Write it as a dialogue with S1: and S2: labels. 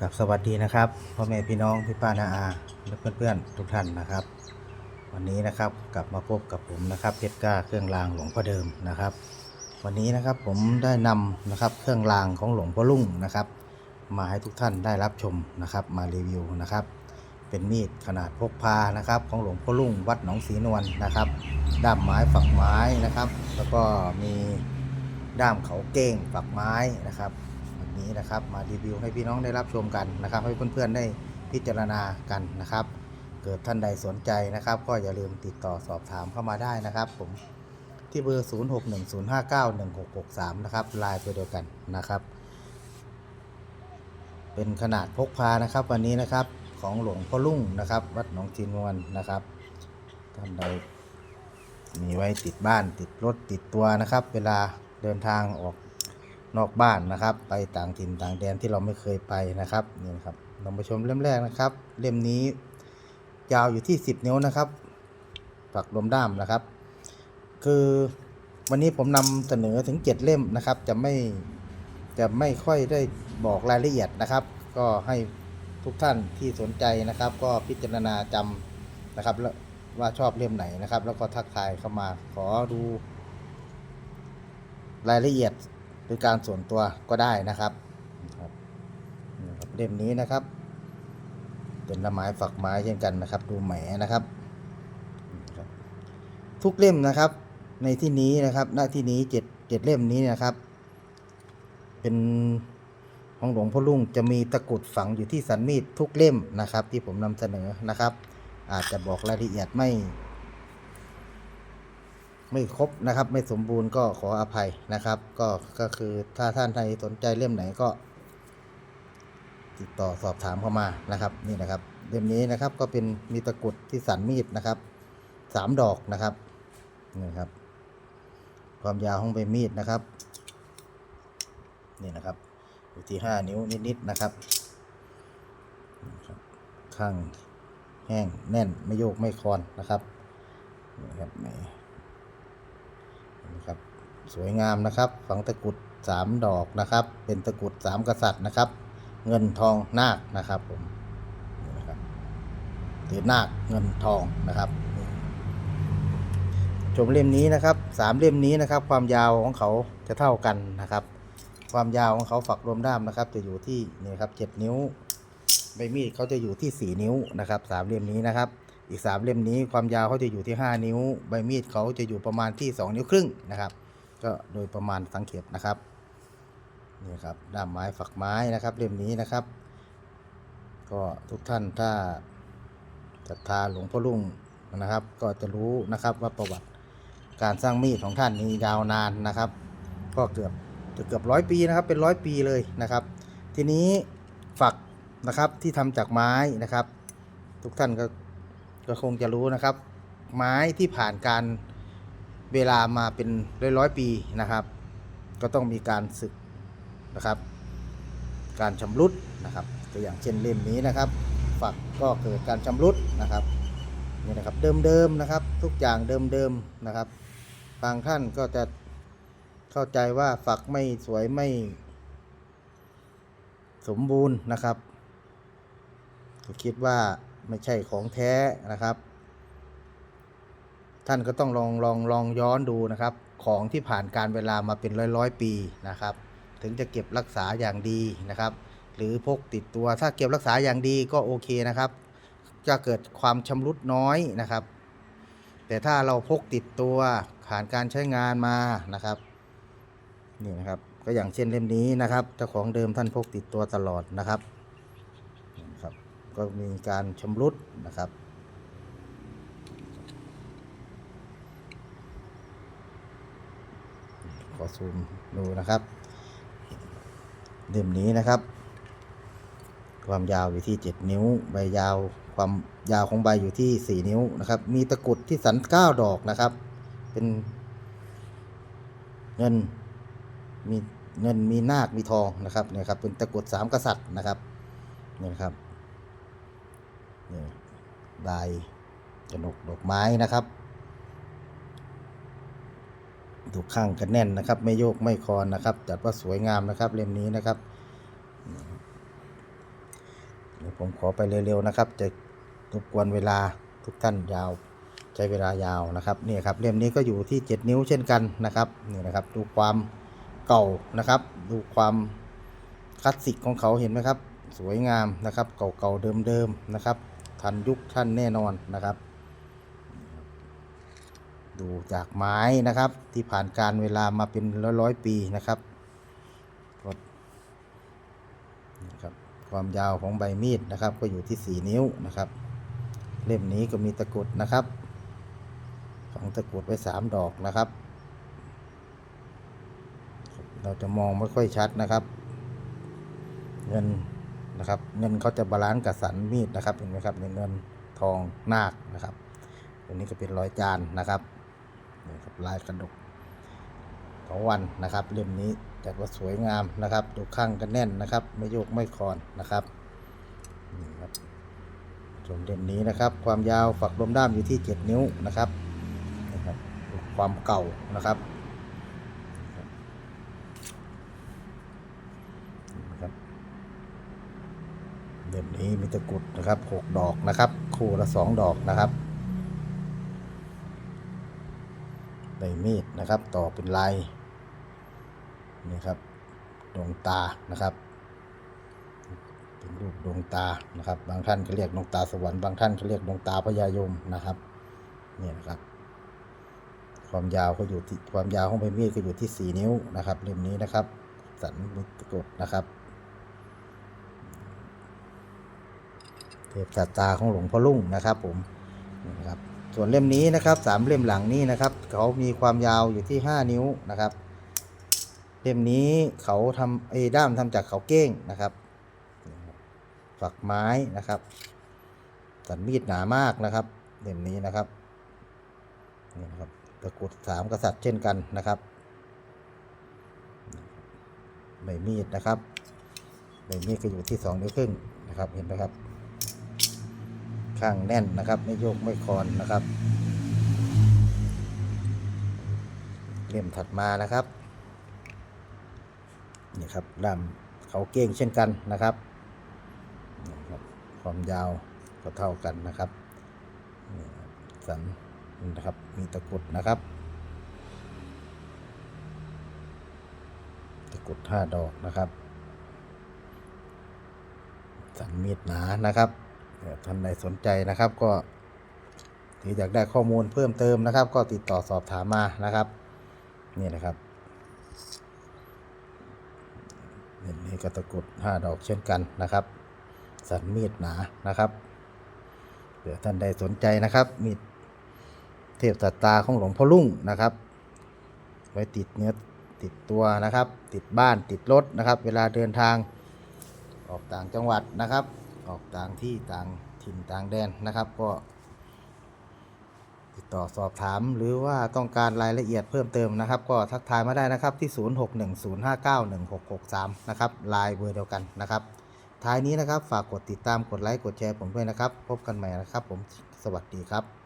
S1: กับสวัสดีนะครับพ่อแม่พี่น้องพี่ป้านาอาและเพื่อนๆทุกท่านนะครับ วันนี้นะครับกลับมาพบกับผมนะครับเพชรกล้าเครื่องรางหลวงพ่อเดิมนะครับ วันนี้นะครับผมได้นำนะครับเครื่องรางของหลวงพ่อลุ่งนะครับ มาให้ทุกท่านได้รับชมนะครับมารีวิวนะครับ เป็นมีดขนาดพกพานะครับ ของหลวงพ่อลุ่งวัดหนองศรีนวลนะครับด้ามไม้ฝักไม้นะครับ แล้วก็มีด้ามเขาเก้งฝักไม้นะครับ นี้นะครับ มารีวิวให้พี่น้องได้รับชมกันนะครับ ให้เพื่อนๆได้พิจารณากันนะครับ เกิดท่านใดสนใจนะครับ ก็อย่าลืมติดต่อสอบถามเข้ามาได้นะครับ ผมที่เบอร์ 0610591663 นะครับไลน์ตัวเดียวกันนะครับ เป็นขนาดพกพานะครับวันนี้นะครับของหลวงพ่อลุ่งนะครับ วัดหนองจีนวนนะครับท่านใดมีไว้ติดบ้านติดรถติดตัวนะครับ เวลาเดินทางออก นอกบ้านนะครับ ไปต่างถิ่นต่างแดนที่เราไม่เคยไปนะครับนี่นะครับเรามาชมเล่มแรกนะครับ เล่มนี้ยาวอยู่ที่ 10 นิ้วนะครับฝักลมด้ามนะครับ คือวันนี้ผมนำเสนอถึง 7 เล่มนะครับ จะไม่จะไม่ค่อยได้บอกรายละเอียดนะครับ ก็ให้ทุกท่านที่สนใจนะครับ ก็พิจารณาจำนะครับแล้วว่าชอบเล่มไหนนะครับ แล้วก็ทักทายเข้ามาขอดูรายละเอียด หรือการส่วนตัวก็ได้นะครับนะครับเล่มนี้นะครับ เป็นละไม้ฝักไม้เช่นกันนะครับ ดูแหมนะครับ ทุกเล่มนะครับ ในที่นี้นะครับหน้าที่นี้เจ็ดเจ็ดเล่มนี้นะครับ เป็นของหลวงพ่อลุงจะมีตะกุดฝังอยู่ที่สันมีดทุกเล่มนะครับ ที่ผมนำเสนอนะครับ อาจจะบอกรายละเอียดไม่ ไม่ครบนะครับ ไม่สมบูรณ์ก็ขออภัยนะครับ ก็ก็คือถ้าท่านใดสนใจเล่มไหนก็ ติดต่อสอบถามเข้ามานะครับ นี่นะครับ เล่มนี้นะครับก็เป็นมีตะกุดที่สันมีดนะครับสามดอกนะครับนี่นครับ ความยาวของใบมีดนะครับ นี่นะครับอยู่ที่ห้านิ้วนิดๆนะครับนี่ครับข้างแห้งแน่นไม่โยกไม่คลอนนะครับนี่ครับแหมนี่ ครับ สวยงามนะครับ ฝังตะกรุดสามดอกนะครับ เป็นตะกรุดสามกษัตริย์นะครับ เงินทองนาคนะครับผมนะครับถือนาคเงินทองนะครับ ชมเล่มนี้นะครับสามเล่มนี้นะครับ ความยาวของเขาจะเท่ากันนะครับ ความยาวของเขาฝักรวมด้ามนะครับ จะอยู่ที่นี่ครับเจ็ดนิ้วใบมีดเขาจะอยู่ที่สี่นิ้วนะครับสามเล่มนี้นะครับ อีกสามเล่มนี้ความยาวเขาจะอยู่ที่ห้านิ้ว ใบมีดเขาจะอยู่ประมาณที่สองนิ้วครึ่งนะครับ ก็โดยประมาณสังเกตนะครับนี่ครับด้ามไม้ฝักไม้นะครับเล่มนี้นะครับ ก็ทุกท่านถ้าศรัทธาหลวงพ่อรุ่งนะครับ ก็จะรู้นะครับว่าประวัติการสร้างมีดของท่านนี้ยาวนานนะครับ ก็เกือบจะเกือบร้อยปีนะครับ เป็นร้อยปีเลยนะครับ ทีนี้ฝักนะครับที่ทำจากไม้นะครับ ทุกท่านก็ ก็คงจะรู้นะครับ ไม้ที่ผ่านการเวลามาเป็นร้อยร้อยปีนะครับ ก็ต้องมีการสึกนะครับ การชำรุดนะครับตัวอย่างเช่นเล่มนี้นะครับ ฝักก็เกิดการชำรุดนะครับนี่นะครับเดิมๆนะครับ ทุกอย่างเดิมๆนะครับ บางท่านก็จะเข้าใจว่าฝักไม่สวยไม่ สมบูรณ์นะครับก็คิดว่า ไม่ใช่ของแท้นะครับ ท่านก็ต้องลองลองลองย้อนดูนะครับ ของที่ผ่านการเวลามาเป็นร้อยร้อยปีนะครับ ถึงจะเก็บรักษาอย่างดีนะครับ หรือพกติดตัวถ้าเก็บรักษาอย่างดีก็โอเคนะครับ จะเกิดความชำรุดน้อยนะครับ แต่ถ้าเราพกติดตัวผ่านการใช้งานมานะครับนี่นะครับก็อย่างเช่นเล่มนี้นะครับเจ้าของเดิมท่านพกติดตัวตลอดนะครับ ก็มีการชำรุดนะครับ ขอซูมดูนะครับเล่มนี้นะครับ ความยาวอยู่ที่ 7 นิ้ว ใบยาวความยาวของใบอยู่ที่ 4 นิ้วนะครับ มีตะกุดที่สัน 9 ดอกนะครับ เป็นเงินมีเงินมีนาคมีทองนะครับเนี่ยครับเป็นตะกุดสามกษัตริย์นะครับเนี่นะครับ ลายกระหนกดอกไม้นะครับดูข้างกันแน่นนะครับ ไม่โยกไม่คลอนนะครับ จัดว่าสวยงามนะครับเล่มนี้นะครับเดี๋ยวผมขอไปเร็วๆนะครับ จะรบกวนเวลาทุกท่านยาวใช้เวลายาวนะครับนี่ครับเล่มนี้ก็อยู่ที่ 7 นิ้วเช่นกันนะครับนี่นะครับดูความเก่านะครับ ดูความคลาสสิกของเขาเห็นไหมครับ สวยงามนะครับ เก่าๆเดิมๆนะครับ ทันยุคท่านแน่นอนนะครับ ดูจากไม้นะครับที่ผ่านการเวลามาเป็นร้อยร้อยๆปีนะครับก็นะครับ ความยาวของใบมีดนะครับ ก็อยู่ที่ 4 นิ้วนะครับ เล่มนี้ก็มีตะกรุดนะครับฝังตะกรุดไว้ 3 ดอกนะครับ เราจะมองไม่ค่อยชัดนะครับ เงิน นะครับ เงินเขาจะบาลานซ์กับสันมีดนะครับเห็นไหมครับเงินทองนาคนะครับตัวนี้ก็เป็นร้อยจานนะครับนี่ครับลายกระดกของวันนะครับเล่มนี้แต่ว่าสวยงามนะครับดูข้างกันแน่นนะครับ ไม่โยกไม่คลอนนะครับนี่ครับชมเล่มนี้นะครับ ความยาวฝักลมด้ามอยู่ที่ 7 นิ้วนะครับนะครับความเก่านะครับนะครับ เล่มนี้มีตะกุดนะครับหกดอกนะครับ คู่ละสองดอกนะครับใบมีดนะครับ ต่อเป็นลายนี่ครับดวงตานะครับ เป็นรูปดวงตานะครับ บางท่านก็เรียกดวงตาสวรรค์บางท่านก็เรียกดวงตาพญายมนะครับนี่นะครับ ความยาวก็อยู่ที่ความยาวของใบมีดก็อยู่ที่4นิ้วนะครับเล่มนี้นะครับ สันมีตะกรุดนะครับ ทพสัตตาของหลวงพ่อลุ่งนะครับผมนะครับส่วนเล่มนี้นะครับสามเล่มหลังนี้นะครับ เขามีความยาวอยู่ที่ 5 นิ้วนะครับ เล่มนี้เขาทำเอด้ามทำจากเขาเก้งนะครับฝักไม้นะครับ สันมีดหนามากนะครับ เล่มนี้นะครับนี่นะครับตะกุดสามกษัตริย์เช่นกันนะครับใบมีดนะครับใบมีดก็อยู่ที่สองนิ้วครึ่งนะครับเห็นไหมครับ ข้างแน่นนะครับ ไม่โยกไม่คลอนนะครับ เล่มถัดมานะครับนี่ครับลำเขาเก้งเช่นกันนะครับความยาวก็เท่ากันนะครับสันนะครับมีตะกุดนะครับ ตะกุดห้าดอกนะครับ สันมีดหนานะครับ ท่านใดสนใจนะครับก็หรืออยากได้ข้อมูลเพิ่มเติมนะครับ ก็ติดต่อสอบถามมานะครับนี่นะครับเล่มนี้ก็ตะกรุดห้าดอกเช่นกันนะครับ สันมีดหนานะครับเผื่อท่านใดสนใจนะครับมีดเทพสัตตาของหลวงพ่อลุ่งนะครับ ไว้ติดเนื้อติดตัวนะครับ ติดบ้านติดรถนะครับ เวลาเดินทางออกต่างจังหวัดนะครับ ออกต่างที่ต่างถิ่นต่างแดนนะครับ ก็ ติดต่อสอบถามหรือว่าต้องการรายละเอียดเพิ่มเติมนะครับ ก็ทักทายมาได้นะครับที่ 0610591663 นะครับลายเบอร์เดียวกันนะครับ ท้ายนี้นะครับฝากกดติดตามกดไลค์กดแชร์ผมด้วยนะครับ พบกันใหม่นะครับ ผมสวัสดีครับ